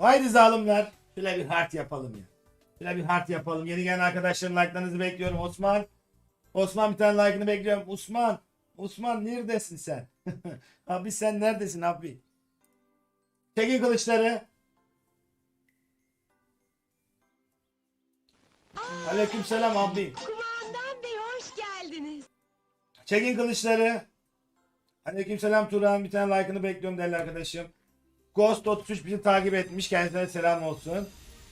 Haydi zalimler. Şöyle bir heart yapalım ya. Şöyle bir heart yapalım. Yeni gelen arkadaşların like'larınızı bekliyorum. Osman. Osman bir tane like'ını bekliyorum. Osman. Osman neredesin sen? abi sen neredesin abi? Çekin kılıçları. Aleykümselam abi. Kumandan Bey hoş geldiniz. Çekin kılıçları. Aleykümselam Turan. Bir tane like'ını bekliyorum değerli arkadaşım. Ghost 33 bizi takip etmiş. Kendisine selam olsun.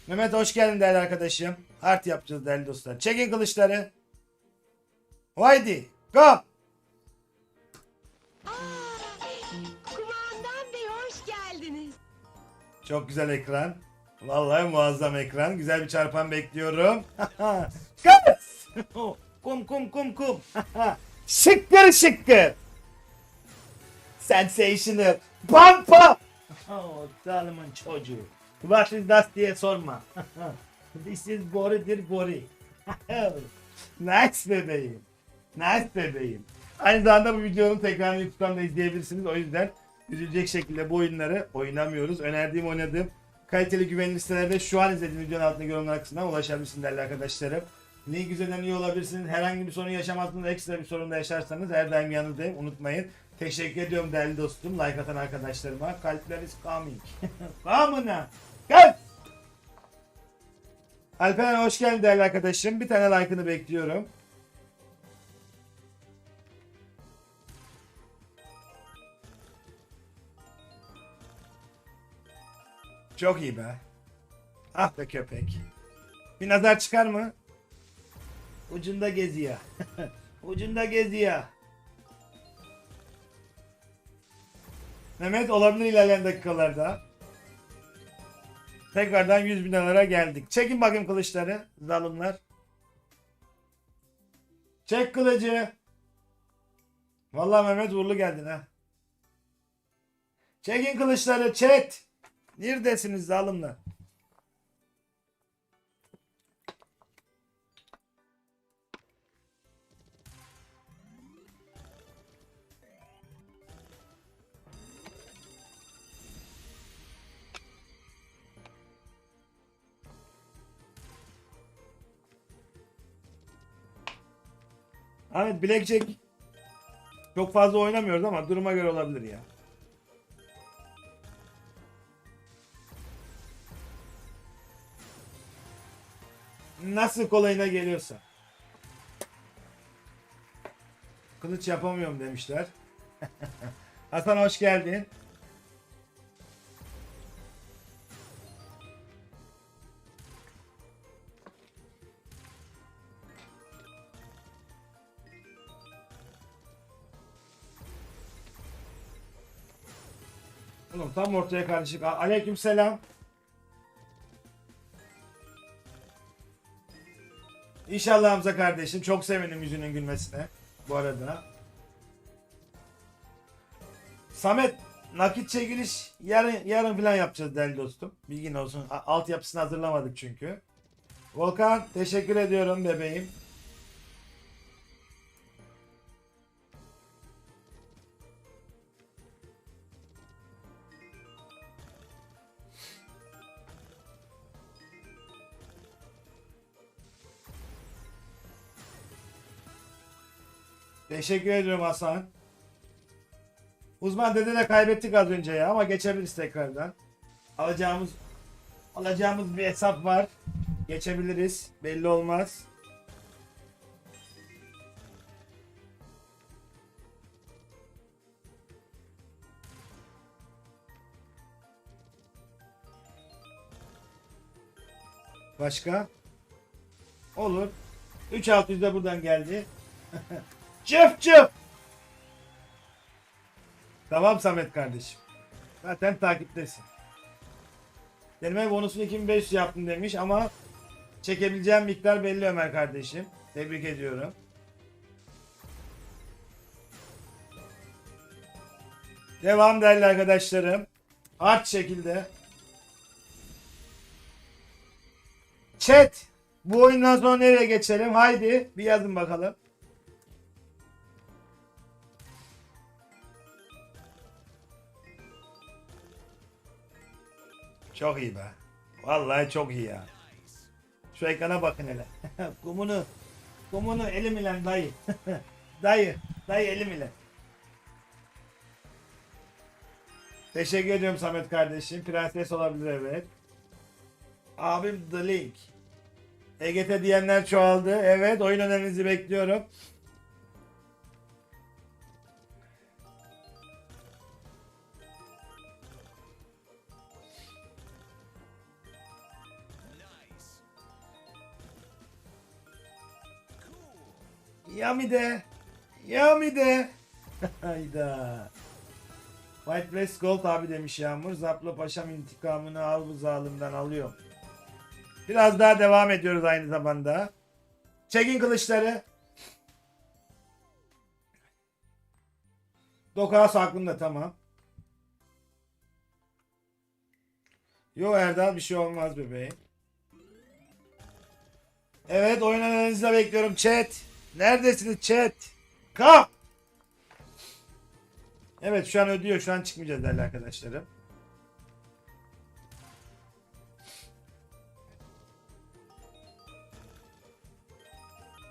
Mehmet hoş geldin değerli arkadaşım. Art yapacağız değerli dostlar. Çekin kılıçları. Haydi. Go. Aa, Kumandan Bey hoş geldiniz. Çok güzel ekran. Vallahi muazzam ekran. Güzel bir çarpan bekliyorum. Kız. kum kum kum kum. şıkkır şıkkır. Sensational. Pam pam. Oh, zalimin çocuğu. İs that diye sorma. This is Bori'dir Bori. nice bebeğim. Nice bebeğim. Aynı zamanda bu videonun tekrarını YouTube'dan da izleyebilirsiniz. O yüzden üzülecek şekilde bu oyunları oynamıyoruz. Önerdiğim oynadığım kaliteli güvenli sitelerde şu an izlediğiniz videonun altındaki yorumlar kısmından ulaşabilirsiniz değerli arkadaşlarım. Link üzerinden iyi olabilirsiniz. Herhangi bir sorun yaşamazsınız. Ekstra bir sorun da yaşarsanız her daim yanınızdayım. Unutmayın. Teşekkür ediyorum değerli dostum. Like atan arkadaşlarıma. Kalpler is coming. Kamına. Gel. Alperen hoş geldin değerli arkadaşım. Bir tane like'ını bekliyorum. Çok iyi be. Ah be köpek. Bir nazar çıkar mı? Ucunda geziyor. Ucunda geziyor. Mehmet olabilir ilerleyen dakikalarda. Tekrardan 100 bin dolara geldik. Çekin bakayım kılıçları. Zalimler. Çek kılıcı. Vallahi Mehmet uğurlu geldin ha. Çekin kılıçları chat. Neredesiniz zalimler? Ahmet Blackjack çok fazla oynamıyoruz ama duruma göre olabilir ya. Nasıl kolayına geliyorsa. Kılıç yapamıyorum demişler. Hasan hoş geldin. Tam ortaya karışık. Aleyküm selam. İnşallah Hamza kardeşim. Çok sevindim yüzünün gülmesine. Bu arada. Samet nakit çekiliş yarın yarın falan yapacağız değerli dostum. Bilgin olsun. Altyapısını hazırlamadık çünkü. Volkan teşekkür ediyorum bebeğim. Teşekkür ediyorum Hasan. Uzman dede de kaybettik az önce ya ama geçebiliriz tekrardan. Alacağımız alacağımız bir hesap var. Geçebiliriz. Belli olmaz. Başka? Olur. 3600 de buradan geldi. Çıf çıf. Tamam Samet kardeşim. Zaten takiptesin. Deneme bonusunu 2500 yaptım demiş ama çekebileceğim miktar belli Ömer kardeşim. Tebrik ediyorum. Devam değerli arkadaşlarım. Art şekilde. Chat. Bu oyundan sonra nereye geçelim? Haydi bir yazın bakalım. Çok iyi be. Vallahi çok iyi ya. Şu ekrana bakın hele. kumunu, kumunu elim ile dayı. dayı, dayı elim ile. Teşekkür ediyorum Samet kardeşim. Prenses olabilir evet. Abim The Link. EGT diyenler çoğaldı. Evet oyun önerinizi bekliyorum. Yami de. Yami de. Hayda. White Breast Gold abi demiş Yağmur. Zapla Paşam intikamını al bu zalimden alıyor. Biraz daha devam ediyoruz aynı zamanda. Çekin kılıçları. Dokas aklımda tamam. Yo Erdal bir şey olmaz bebeğim. Evet oyun bekliyorum chat. Neredesiniz chat? Kap. Evet şu an ödüyor. Şu an çıkmayacağız değerli arkadaşlarım.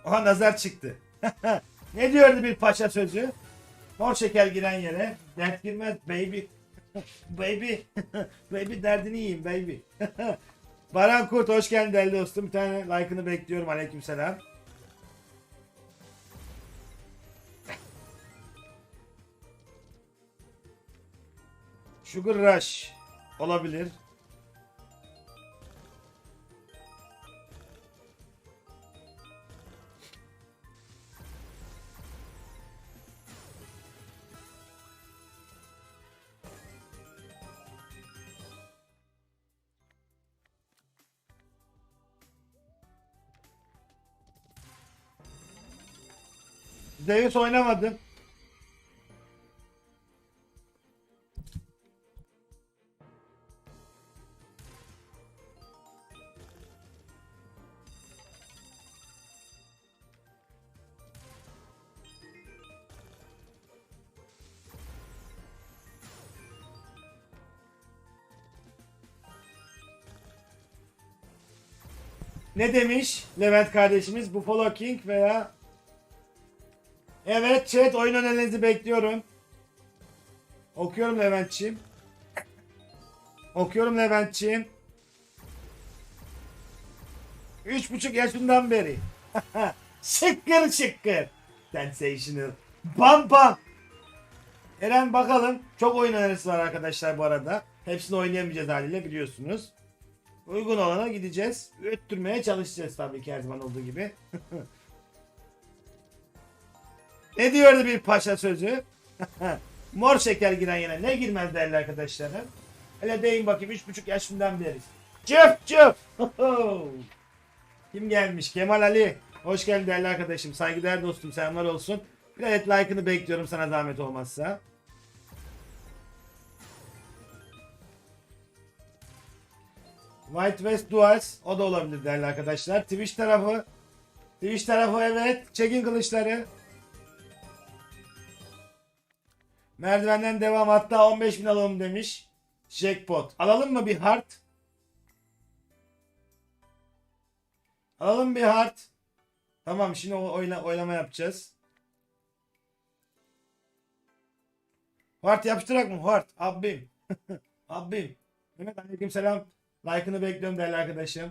Oha nazar çıktı. ne diyordu bir paşa sözü? Mor şeker giren yere dert girmez baby. baby. baby derdini yiyeyim baby. Baran Kurt hoş geldin değerli dostum. Bir tane like'ını bekliyorum. Aleykümselam. Sugar Rush olabilir. Zeus oynamadım. Ne demiş Levent kardeşimiz? Buffalo King veya Evet chat oyun önerilerinizi bekliyorum. Okuyorum Leventçiğim. Okuyorum Leventçiğim. Üç buçuk yaşından beri. şıkkır şıkkır. Sensational. Bam bam. Eren bakalım. Çok oyun önerisi var arkadaşlar bu arada. Hepsini oynayamayacağız haliyle biliyorsunuz. Uygun olana gideceğiz. Öttürmeye çalışacağız tabii ki her zaman olduğu gibi. Ne diyordu bir paşa sözü? Mor şeker giren yine ne girmez değerli arkadaşlarım. Hele deyin bakayım üç buçuk yaşından beri. Çıp çıp. Kim gelmiş? Kemal Ali. Hoş geldin değerli arkadaşım. Saygıdeğer dostum selamlar olsun. Bir adet like'ını bekliyorum sana zahmet olmazsa. White West Duals o da olabilir değerli arkadaşlar. Twitch tarafı. Twitch tarafı evet. Çekin kılıçları. Merdivenden devam hatta 15 bin alalım demiş. Jackpot. Alalım mı bir hard? Alalım bir hard. Tamam şimdi o- oyna, oylama yapacağız. Hard yapıştırak mı? Hard. Abim. Abim. Mehmet aleyküm selam. Like'ını bekliyorum değerli arkadaşım.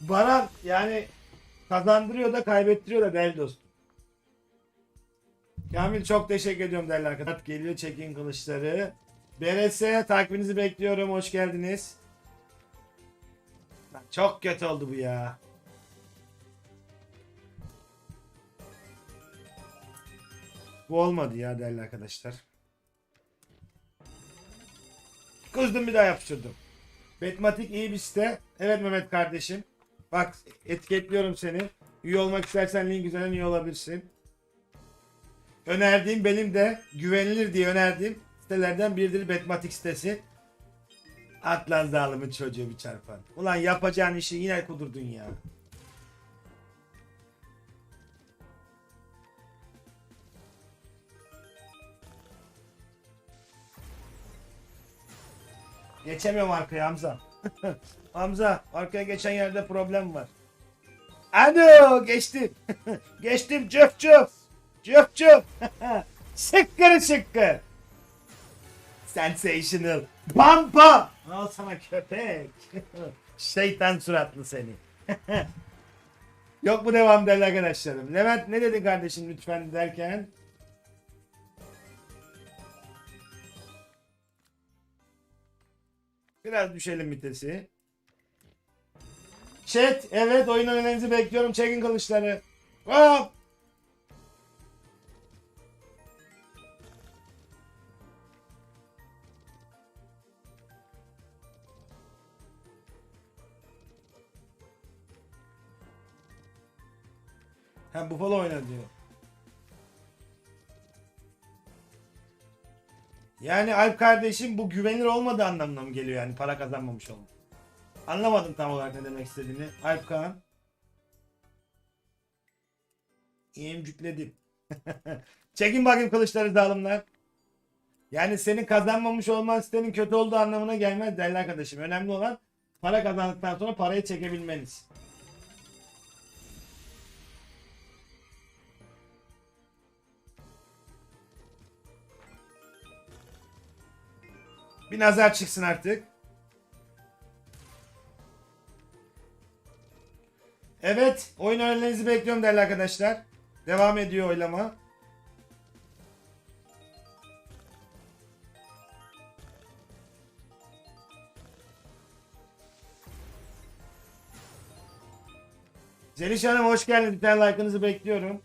Baran yani kazandırıyor da kaybettiriyor da değerli dostum. Kamil çok teşekkür ediyorum değerli arkadaşlar. Geliyor çekin kılıçları. BRS takibinizi bekliyorum. Hoş geldiniz. Çok kötü oldu bu ya. Bu olmadı ya değerli arkadaşlar. Kızdım bir daha yapıştırdım. Betmatik iyi bir site. Evet Mehmet kardeşim. Bak etiketliyorum seni. Üye olmak istersen link üzerinden üye olabilirsin. Önerdiğim benim de güvenilir diye önerdiğim sitelerden biridir Betmatik sitesi. Atlan zalimin çocuğu bir çarpan. Ulan yapacağın işi yine kudurdun ya. Geçemiyorum arkaya Hamza. Hamza arkaya geçen yerde problem var. Alo geçtim. geçtim cöp cöp. Cöp cöp. şıkkır şıkkır. Sensational. Bam bam. Al sana köpek. Şeytan suratlı seni. Yok mu devam değerli arkadaşlarım? Levent ne dedin kardeşim lütfen derken? Biraz düşelim vitesi. Chat evet oyun önerinizi bekliyorum. Çekin kılıçları. Hop. Hem Buffalo oyna diyor. Yani Alp kardeşim bu güvenilir olmadığı anlamına mı geliyor yani para kazanmamış olmak? Anlamadım tam olarak ne demek istediğini. Alp Kaan. Emcükledim. Çekin bakayım kılıçları dağılımlar. Yani senin kazanmamış olman sitenin kötü olduğu anlamına gelmez değerli arkadaşım. Önemli olan para kazandıktan sonra parayı çekebilmeniz. Bir nazar çıksın artık. Evet, oyun önerilerinizi bekliyorum değerli arkadaşlar. Devam ediyor oylama. Zeliş Hanım hoş geldin. Bir tane like'ınızı bekliyorum.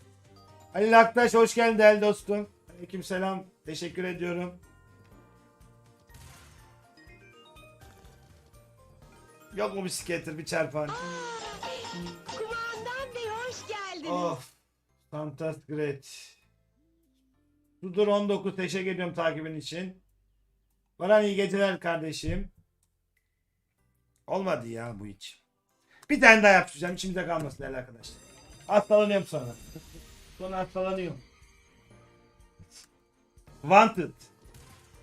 Halil Aktaş hoş geldin değerli dostum. Aleykümselam. Teşekkür ediyorum. Yok mu bir skater, bir çarpan? Kumandan Bey hoş geldiniz. Of. Fantastic great. Sudur 19 teşekkür ediyorum takibin için. Baran iyi geceler kardeşim. Olmadı ya bu hiç. Bir tane daha yapacağım. İçimde kalmasın değerli arkadaşlar. Hastalanıyorum sonra. sonra hastalanıyorum. Wanted.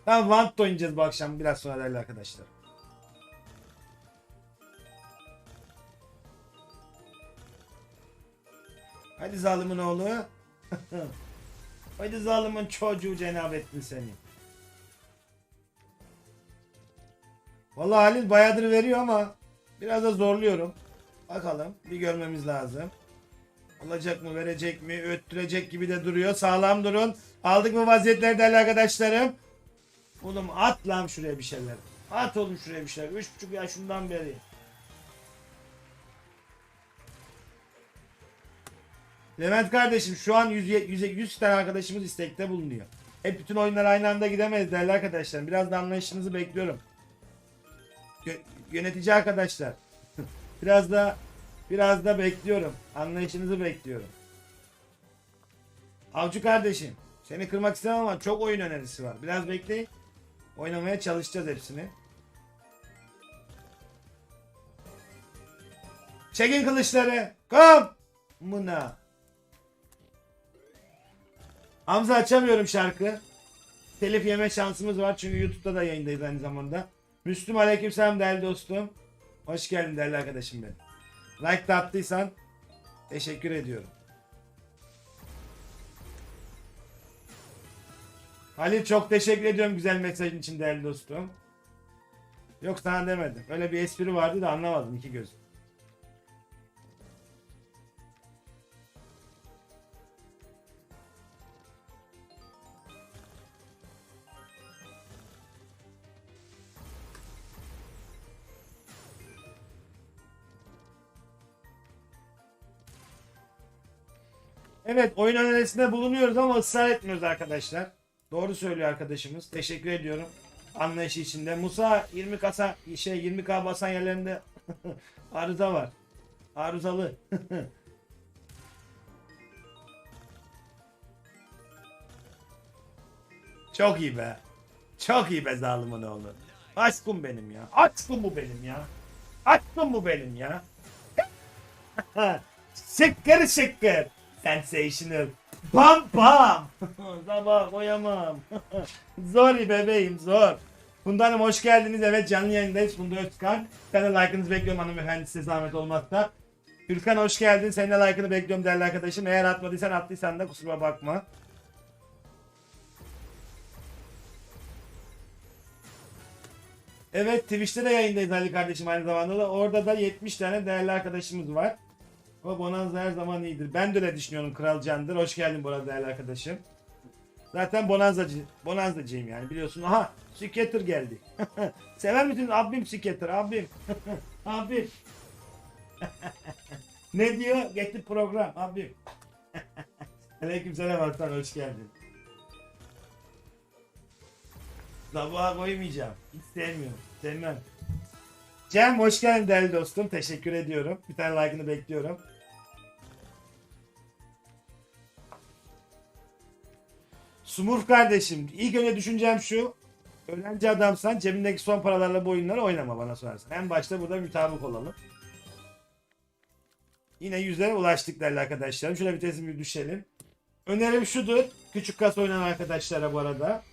Ben Wanted oynayacağız bu akşam biraz sonra değerli arkadaşlar. Hadi zalimin oğlu. Hadi zalimin çocuğu cenab ettin seni. Vallahi Halil bayağıdır veriyor ama biraz da zorluyorum. Bakalım bir görmemiz lazım. Olacak mı verecek mi öttürecek gibi de duruyor. Sağlam durun. Aldık mı vaziyetler değerli arkadaşlarım. Oğlum at lan şuraya bir şeyler. At oğlum şuraya bir şeyler. Üç buçuk yaşından beri. Levent kardeşim şu an 100, 100, 100 tane arkadaşımız istekte bulunuyor. Hep bütün oyunlar aynı anda gidemeyiz değerli arkadaşlar. Biraz da anlayışınızı bekliyorum. Yö- yönetici arkadaşlar. biraz da biraz da bekliyorum. Anlayışınızı bekliyorum. Avcı kardeşim. Seni kırmak istemem ama çok oyun önerisi var. Biraz bekleyin. Oynamaya çalışacağız hepsini. Çekin kılıçları. Kom. Mına. Hamza açamıyorum şarkı. Telif yeme şansımız var çünkü YouTube'da da yayındayız aynı zamanda. Müslüm aleykümselam değerli dostum. Hoş geldin değerli arkadaşım benim. Like da attıysan teşekkür ediyorum. Halil çok teşekkür ediyorum güzel mesajın için değerli dostum. Yok sana demedim. Öyle bir espri vardı da anlamadım iki gözüm. Evet oyun önerisinde bulunuyoruz ama ısrar etmiyoruz arkadaşlar. Doğru söylüyor arkadaşımız. Teşekkür ediyorum. Anlayışı içinde. Musa 20 kasa şey 20k basan yerlerinde arıza var. Arızalı. Çok iyi be. Çok iyi be zalimin oğlu. Aşkım benim ya. Aşkım bu benim ya. Aşkım bu benim ya. şıkkır şıkkır. Sensational. Bam bam. Sabah koyamam. zor bebeğim zor. Funda Hanım hoş geldiniz. Evet canlı yayındayız. Funda Özkan. Ben de like'ınızı bekliyorum hanımefendi size zahmet olmazsa. Gürkan hoş geldin. Senin de like'ını bekliyorum değerli arkadaşım. Eğer atmadıysan attıysan da kusuruma bakma. Evet Twitch'te de yayındayız Ali kardeşim aynı zamanda da. Orada da 70 tane değerli arkadaşımız var. O Bonanza her zaman iyidir. Ben de öyle düşünüyorum Kral Can'dır. Hoş geldin arada değerli arkadaşım. Zaten Bonanzacı, Bonanzacıyım yani biliyorsun. Aha Skater geldi. Sever misiniz abim Skater abim. abim. ne diyor? Getir program abim. Aleyküm selam Hasan hoş geldin. Tabağa koymayacağım. Hiç sevmiyorum. Sevmem. Cem hoş geldin değerli dostum. Teşekkür ediyorum. Bir tane like'ını bekliyorum. Sumurf kardeşim. ilk önce düşüncem şu. Öğrenci adamsan cebindeki son paralarla bu oyunları oynama bana sorarsan. En başta burada mütabık olalım. Yine yüze ulaştık değerli arkadaşlarım. Şöyle vitesimi düşelim. Önerim şudur. Küçük kasa oynayan arkadaşlara bu arada.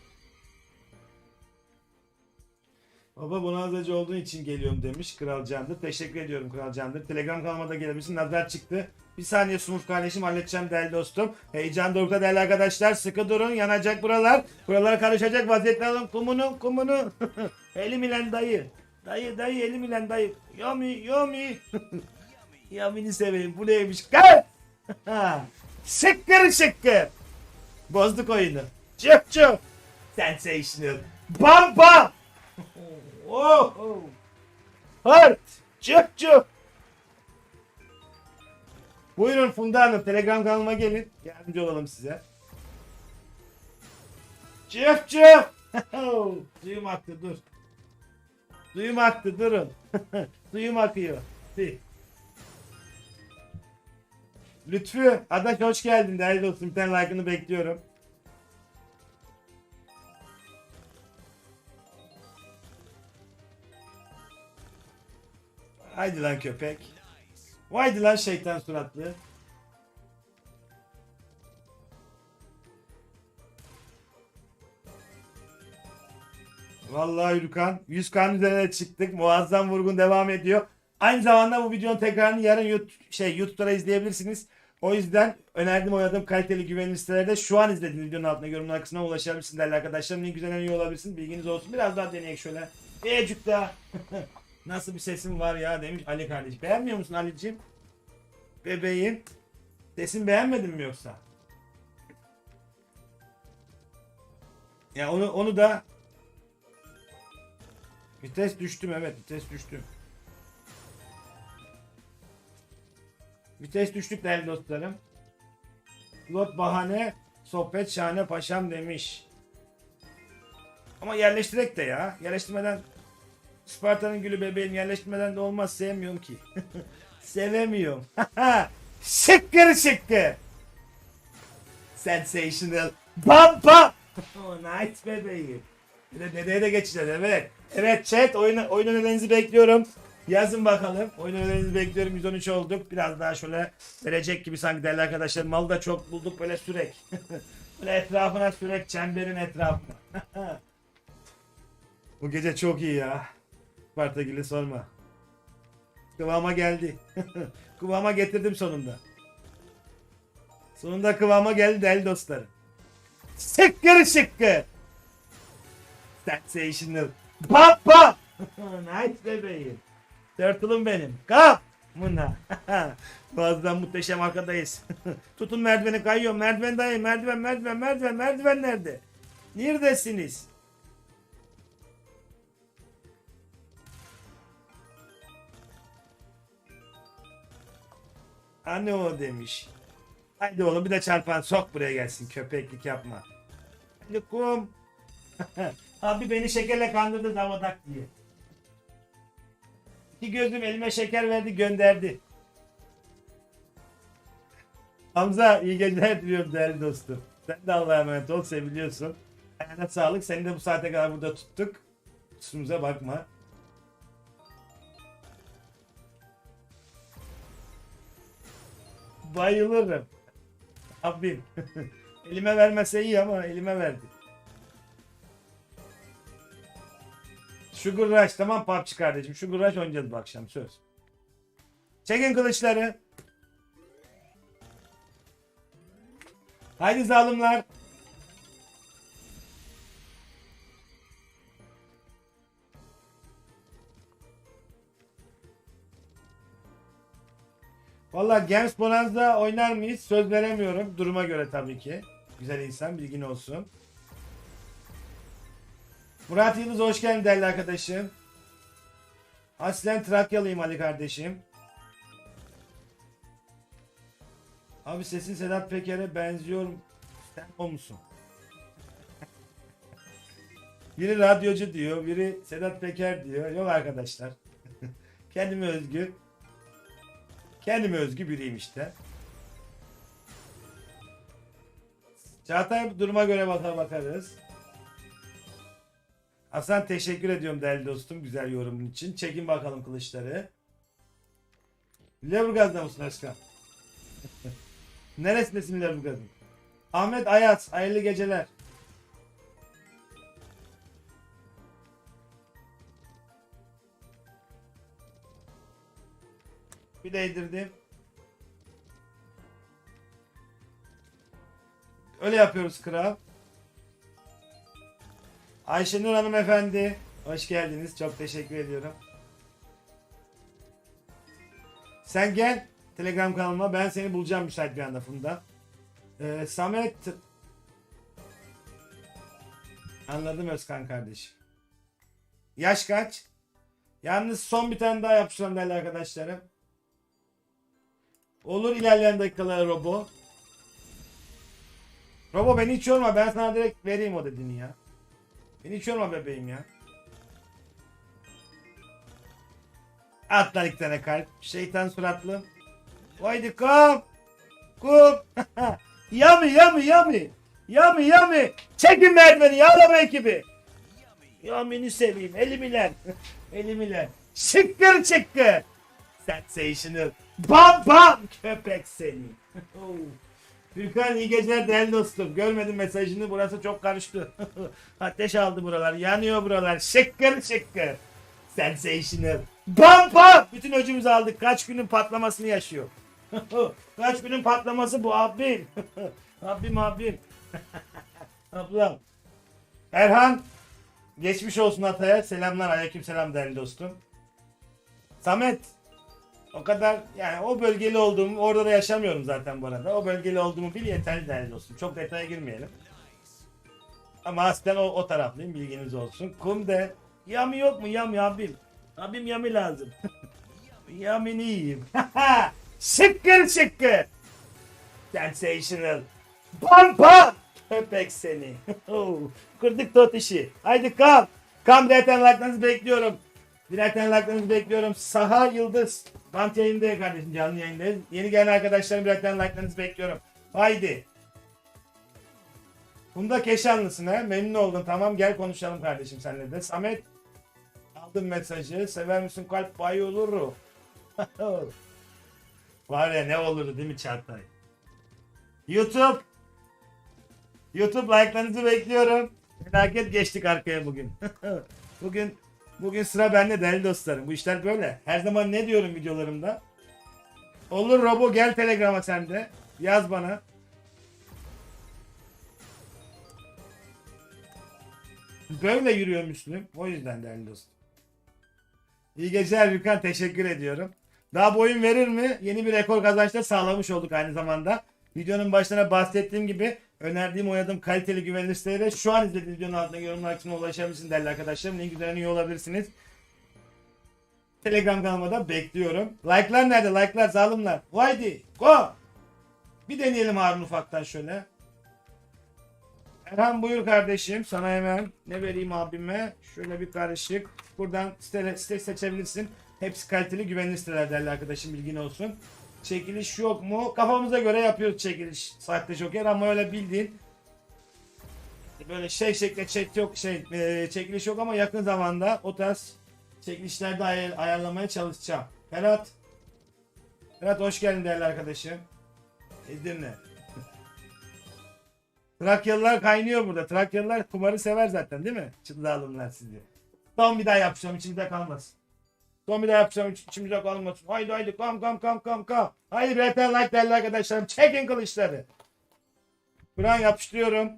Baba bonanzacı olduğun için geliyorum demiş Kral Candır. Teşekkür ediyorum Kral Candır. Telegram kanalıma da gelebilirsin. Nazar çıktı. Bir saniye Sumur kardeşim halledeceğim değerli dostum. Heyecan dorukta değerli arkadaşlar. Sıkı durun yanacak buralar. Buralar karışacak vaziyette alın. Kumunu kumunu. elim ile dayı. Dayı dayı elim ile dayı. Yomi yomi. Yamini seveyim. Bu neymiş? Gel. şıkkır şıkkır. Bozduk oyunu. Çık çık. Sensational. Bam bam. Oh. Hart. Çık çık. Buyurun Funda Hanım Telegram kanalıma gelin. Yardımcı olalım size. Çık çık. Suyum aktı dur. Suyum aktı durun. Suyum akıyor. Lütfü, Adaş hoş geldin değerli dostum. Bir tane like'ını bekliyorum. Haydi lan köpek. Haydi lan şeytan suratlı. Vallahi Yürükan 100 kan üzerine çıktık. Muazzam vurgun devam ediyor. Aynı zamanda bu videonun tekrarını yarın YouTube, şey YouTube'da izleyebilirsiniz. O yüzden önerdiğim oynadığım kaliteli güvenilir sitelerde şu an izlediğiniz videonun altına yorumlar kısmına ulaşabilirsiniz değerli arkadaşlarım. Link üzerinden iyi olabilirsin. Bilginiz olsun. Biraz daha deneyek şöyle. Ecük daha. Nasıl bir sesim var ya demiş Ali kardeş. Beğenmiyor musun Ali'ciğim? Bebeğim. Sesini beğenmedin mi yoksa? Ya onu onu da Vites düştüm evet vites düştüm. Vites düştük değerli dostlarım. Lot bahane, sohbet şahane paşam demiş. Ama yerleştirek de ya. Yerleştirmeden Sparta'nın gülü bebeğim yerleştirmeden de olmaz sevmiyorum ki. Sevemiyorum. şıkkır şıkkır. Sensational. Bam bam. oh, nice bebeğim. Bir de dedeye de geçeceğiz evet. Evet chat oyun, oyun önerilerinizi bekliyorum. Yazın bakalım. Oyun önerilerinizi bekliyorum. 113 olduk. Biraz daha şöyle verecek gibi sanki değerli arkadaşlar. Malı da çok bulduk böyle sürek. böyle etrafına sürek çemberin etrafına. Bu gece çok iyi ya. Spartagil'i sorma. Kıvama geldi. kıvama getirdim sonunda. Sonunda kıvama geldi değerli dostlarım. Şıkkır şıkkır. Sensational. Bap. nice bebeğim. Turtle'ım benim. Kap. Buna. Bazen muhteşem arkadayız. Tutun merdiveni kayıyor. Merdiven dayı. Merdiven merdiven merdiven merdiven nerede? Neredesiniz? Anne o demiş. Haydi oğlum bir de çarpan sok buraya gelsin köpeklik yapma. Hadi kum. Abi beni şekerle kandırdı davadak diye. İki gözüm elime şeker verdi gönderdi. Hamza iyi geceler diliyorum değerli dostum. Sen de Allah'a emanet ol seviliyorsun. Ayağına sağlık. Seni de bu saate kadar burada tuttuk. Kusurumuza bakma. Bayılırım. Abim. elime vermese iyi ama elime verdi. Sugar Rush tamam PUBG kardeşim. Sugar Rush oynayacağız bu akşam söz. Çekin kılıçları. Haydi zalimler. Valla Games Bonanza oynar mıyız? Söz veremiyorum. Duruma göre tabii ki. Güzel insan bilgin olsun. Murat Yıldız hoş geldin değerli arkadaşım. Aslen Trakyalıyım Ali kardeşim. Abi sesin Sedat Peker'e benziyor. Sen o musun? biri radyocu diyor, biri Sedat Peker diyor. Yok arkadaşlar. Kendime özgü. Kendime özgü biriyim işte. Çağatay duruma göre bakar bakarız. Hasan teşekkür ediyorum değerli dostum güzel yorumun için. Çekin bakalım kılıçları. Leburgaz'da mısın Özkan? Neresindesin Leburgaz'ın? Ahmet Ayaz, hayırlı geceler. Bir değdirdim. Öyle yapıyoruz kral. Ayşenur hanımefendi. Hoş geldiniz. Çok teşekkür ediyorum. Sen gel Telegram kanalıma. Ben seni bulacağım müsait bir anda Funda. Ee, Samet. Anladım Özkan kardeşim. Yaş kaç? Yalnız son bir tane daha yapacağım değerli arkadaşlarım. Olur ilerleyen dakikalar Robo. Robo beni hiç yorma. Ben sana direkt vereyim o dediğini ya. Beni hiç yorma bebeğim ya. At lan iki tane kalp. Şeytan suratlı. Haydi kom. Kom. yami yami yami. Yami yami. Çekin merdiveni yağlama ekibi. Yami'ni seveyim. Elimiler. Elimiler. Şıkkır çıkkır. Sensational. Bam bam. Köpek seni. Gürkan iyi geceler değerli dostum. Görmedim mesajını burası çok karıştı. Ateş aldı buralar. Yanıyor buralar. Şıkkır şıkkır. Sensational. Bam bam. Bütün öcümüzü aldık. Kaç günün patlamasını yaşıyor. Kaç günün patlaması bu abim. abim abim. Ablam. Erhan. Geçmiş olsun Atay'a. Selamlar. Aleyküm selam değerli dostum. Samet. O kadar yani o bölgeli olduğumu orada da yaşamıyorum zaten bu arada. O bölgeli olduğumu bil yeterli değerli dostum. Çok detaya girmeyelim. Ama aslen o, o taraflıyım bilginiz olsun. Kum de yami yok mu yami abim? Abim yami lazım. Yamini yiyeyim. şıkkır şıkkır. Sensational. Bam bam. Köpek seni. Kırdık tot işi. Haydi kam. Kam zaten like'larınızı bekliyorum. Dilerten like'larınızı bekliyorum. Saha Yıldız. Bant yayındayız kardeşim canlı yayındayız. Yeni gelen arkadaşlarım dilerten like'larınızı bekliyorum. Haydi. Bunda Keşanlısın ha. Memnun oldum. Tamam gel konuşalım kardeşim seninle de. Samet aldım mesajı. Sever misin kalp bay olur. Var ya ne olur değil mi Çağatay? YouTube. YouTube like'larınızı bekliyorum. Felaket geçtik arkaya bugün. bugün bugün sıra bende değerli dostlarım. Bu işler böyle. Her zaman ne diyorum videolarımda? Olur Robo gel Telegram'a sen de. Yaz bana. Böyle yürüyor Müslüm. O yüzden değerli dostum. İyi geceler Gürkan. Teşekkür ediyorum. Daha bu oyun verir mi? Yeni bir rekor kazançta sağlamış olduk aynı zamanda. Videonun başlarına bahsettiğim gibi önerdiğim oynadığım kaliteli güvenilir sitelere şu an izlediğiniz videonun altında yorumlar kısmına ulaşabilirsiniz değerli arkadaşlarım. Link üzerinden üye olabilirsiniz. Telegram kanalıma da bekliyorum. Like'lar nerede? Like'lar zalimler. Haydi go! Bir deneyelim Harun ufaktan şöyle. Erhan buyur kardeşim. Sana hemen ne vereyim abime? Şöyle bir karışık. Buradan site, site seçebilirsin. Hepsi kaliteli güvenilir siteler değerli arkadaşım bilgin olsun. Çekiliş yok mu? Kafamıza göre yapıyoruz çekiliş. Sahte joker ama öyle bildiğin böyle şey şekle chat yok şey e, çekiliş yok ama yakın zamanda o tarz çekilişlerde ayar, ayarlamaya çalışacağım. Ferhat Ferhat hoş geldin değerli arkadaşım. Edirne. Trakyalılar kaynıyor burada. Trakyalılar kumarı sever zaten değil mi? Çıldıralımlar sizi. Son bir daha yapacağım içimde kalmasın. Son bir daha yapacağım iç- içimde kalmasın. Haydi haydi kam kam kam kam kam. Haydi tane like değerli arkadaşlarım. Çekin kılıçları. Kur'an yapıştırıyorum.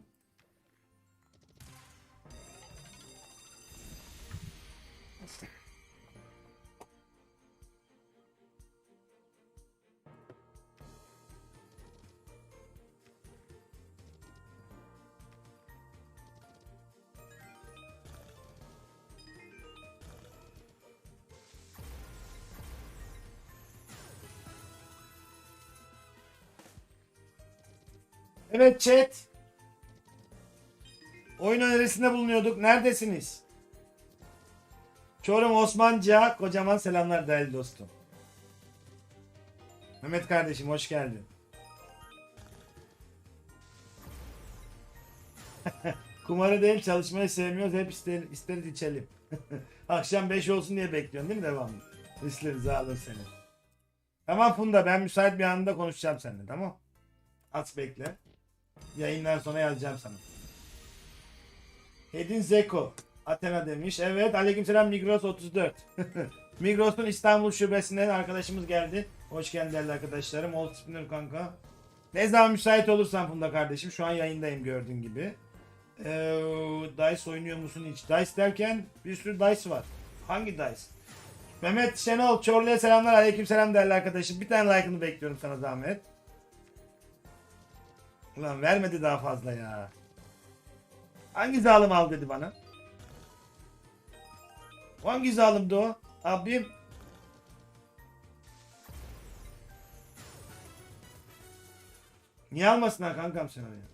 Evet chat. Oyun önerisinde bulunuyorduk. Neredesiniz? Çorum Osmanca kocaman selamlar değerli dostum. Mehmet kardeşim hoş geldin. Kumarı değil çalışmayı sevmiyoruz. Hep ister, isteriz içelim. Akşam 5 olsun diye bekliyorsun değil mi devamlı? İsteriz alır seni. Tamam Funda ben müsait bir anda konuşacağım seninle tamam? Az bekle. Yayından sonra yazacağım sana. Hedin Zeko. Athena demiş. Evet aleykümselam Migros 34. Migros'un İstanbul şubesinden arkadaşımız geldi. Hoş geldin değerli arkadaşlarım. Old Spinner kanka. Ne zaman müsait olursan Funda kardeşim. Şu an yayındayım gördüğün gibi. Ee, Dice oynuyor musun hiç? Dice derken bir sürü Dice var. Hangi Dice? Mehmet Şenol Çorlu'ya selamlar. Aleykümselam değerli arkadaşım. Bir tane like'ını bekliyorum sana zahmet. Ulan vermedi daha fazla ya. Hangi zalim al dedi bana? Hangi zalimdi o? Abim. Niye almasınlar kankam sen oraya?